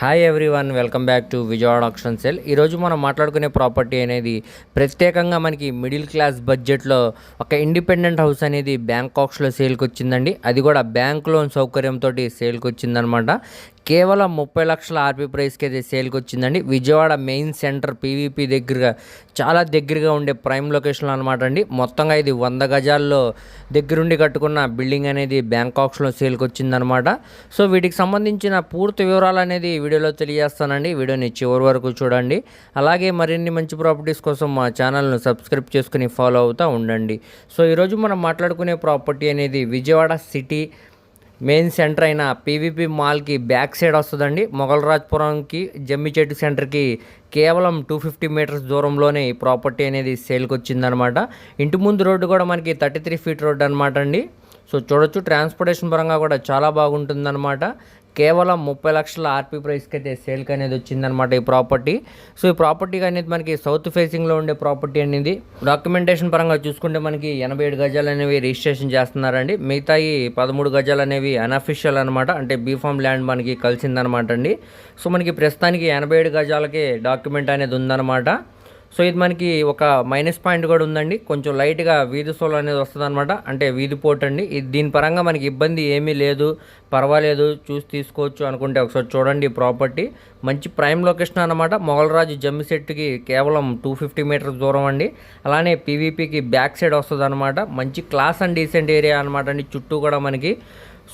Hi everyone welcome back to Vijayawada auction sale ఈరోజు మనం మాట్లాడుకునే ప్రాపర్టీ అనేది ప్రత్యేకంగా మనకి మిడిల్ క్లాస్ బడ్జెట్లో ఒక ఇండిపెండెంట్ హౌస్ అనేది బ్యాంకాక్స్లో సేల్కి వచ్చిందండి. అది కూడా బ్యాంక్ లోన్ సౌకర్యంతో సేల్కి వచ్చిందనమాట కేవలం ముప్పై లక్షల ఆర్పీ ప్రైస్కి అయితే సేల్కి వచ్చిందండి. విజయవాడ మెయిన్ సెంటర్ పీవీపీ దగ్గరగా చాలా దగ్గరగా ఉండే ప్రైమ్ లొకేషన్లో అనమాట అండి. మొత్తంగా ఇది వంద గజాల్లో దగ్గరుండి కట్టుకున్న బిల్డింగ్ అనేది బ్యాంకాక్స్లో సేల్కి వచ్చిందనమాట సో వీటికి సంబంధించిన పూర్తి వివరాలు అనేది వీడియోలో తెలియజేస్తానండి. వీడియోని చివరి వరకు చూడండి. అలాగే మరిన్ని మంచి ప్రాపర్టీస్ కోసం మా ఛానల్ను సబ్స్క్రైబ్ చేసుకుని ఫాలో అవుతూ ఉండండి. సో ఈరోజు మనం మాట్లాడుకునే ప్రాపర్టీ అనేది విజయవాడ సిటీ మెయిన్ సెంటర్ అయిన పీవీపీ మాల్కి బ్యాక్ సైడ్ వస్తుందండి. మొగల్రాజ్పురంకి జమ్మి చెట్టు సెంటర్కి కేవలం టూ ఫిఫ్టీ మీటర్స్ దూరంలోనే ఈ ప్రాపర్టీ అనేది సేల్కి వచ్చిందనమాట ఇంటి ముందు రోడ్డు కూడా మనకి థర్టీ త్రీ ఫీట్ రోడ్ అనమాట అండి. సో చూడొచ్చు ట్రాన్స్పోర్టేషన్ పరంగా కూడా చాలా బాగుంటుందన్నమాట. కేవలం ముప్పై లక్షల ఆర్పీ ప్రైస్కి అయితే సేల్కి అనేది వచ్చిందనమాట ఈ ప్రాపర్టీ. సో ఈ ప్రాపర్టీ అనేది మనకి సౌత్ ఫేసింగ్లో ఉండే ప్రాపర్టీ అనేది డాక్యుమెంటేషన్ పరంగా చూసుకుంటే మనకి ఎనభై ఏడు గజాలు అనేవి రిజిస్ట్రేషన్ చేస్తున్నారండి. మిగతాయి పదమూడు గజాలు అనేవి అనఫిషియల్ అనమాట అంటే బీఫామ్ ల్యాండ్ మనకి కలిసిందనమాట అండి. సో మనకి ప్రస్తుతానికి ఎనభై ఏడు గజాలకే డాక్యుమెంట్ అనేది ఉందన్నమాట. సో ఇది మనకి ఒక మైనస్ పాయింట్ కూడా ఉందండి. కొంచెం లైట్గా వీధి సోల్ అనేది వస్తుంది అనమాట అంటే వీధి పోర్ట్ అండి. ఇది దీని పరంగా మనకి ఇబ్బంది ఏమీ లేదు. పర్వాలేదు. చూసి తీసుకోవచ్చు అనుకుంటే ఒకసారి చూడండి ప్రాపర్టీ మంచి ప్రైమ్ లొకేషన్ అనమాట మొగలరాజు జమ్మి సెట్కి కేవలం టూ ఫిఫ్టీ మీటర్స్ దూరం అండి. అలానే పీవీపీకి బ్యాక్ సైడ్ వస్తుంది అనమాట మంచి క్లాస్ అండ్ డీసెంట్ ఏరియా అనమాట అండి. చుట్టూ కూడా మనకి.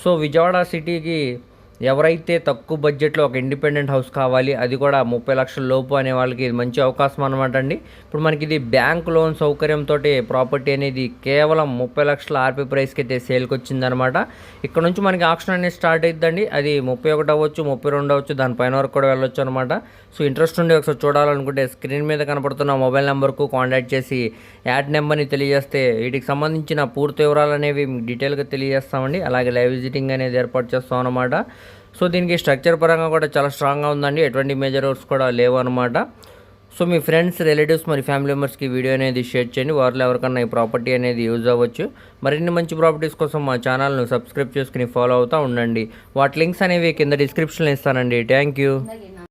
సో విజయవాడ సిటీకి ఎవరైతే తక్కువ బడ్జెట్లో ఒక ఇండిపెండెంట్ హౌస్ కావాలి అది కూడా ముప్పై లక్షల లోపు అనే వాళ్ళకి ఇది మంచి అవకాశం అనమాట అండి. ఇప్పుడు మనకి ఇది బ్యాంక్ లోన్ సౌకర్యంతో ప్రాపర్టీ అనేది కేవలం ముప్పై లక్షల ఆర్పీ ప్రైస్కి అయితే సేల్కి వచ్చిందనమాట ఇక్కడ నుంచి మనకి ఆప్షన్ అనేది స్టార్ట్ అవుతుందండి అది ముప్పై ఒకటి అవ్వచ్చు ముప్పై రెండు అవ్వచ్చు దానిపైన వరకు కూడా వెళ్ళొచ్చు అనమాట సో ఇంట్రెస్ట్ ఉండి ఒకసారి చూడాలనుకుంటే స్క్రీన్ మీద కనపడుతున్న మొబైల్ నెంబర్కు కాంటాక్ట్ చేసి యాడ్ నెంబర్ని తెలియజేస్తే వీటికి సంబంధించిన పూర్తి వివరాలు అనేవి మీకు డీటెయిల్గా తెలియజేస్తామండి. అలాగే లైవ్ విజిటింగ్ అనేది ఏర్పాటు చేస్తాం అనమాట సో దీనికి స్ట్రక్చర్ పరంగా కూడా చాలా స్ట్రాంగ్గా ఉందండి. ఎటువంటి మేజర్ వర్క్స్ కూడా లేవు అనమాట సో మీ ఫ్రెండ్స్ రిలేటివ్స్ మరి ఫ్యామిలీ మెంబర్స్కి వీడియో అనేది షేర్ చేయండి. వారిలో ఎవరికన్నా ఈ ప్రాపర్టీ అనేది యూజ్ అవ్వచ్చు. మరిన్ని మంచి ప్రాపర్టీస్ కోసం మా ఛానల్ను సబ్స్క్రైబ్ చేసుకుని ఫాలో అవుతూ ఉండండి. వాటి లింక్స్ అనేవి కింద డిస్క్రిప్షన్లో ఇస్తానండి. Thank you.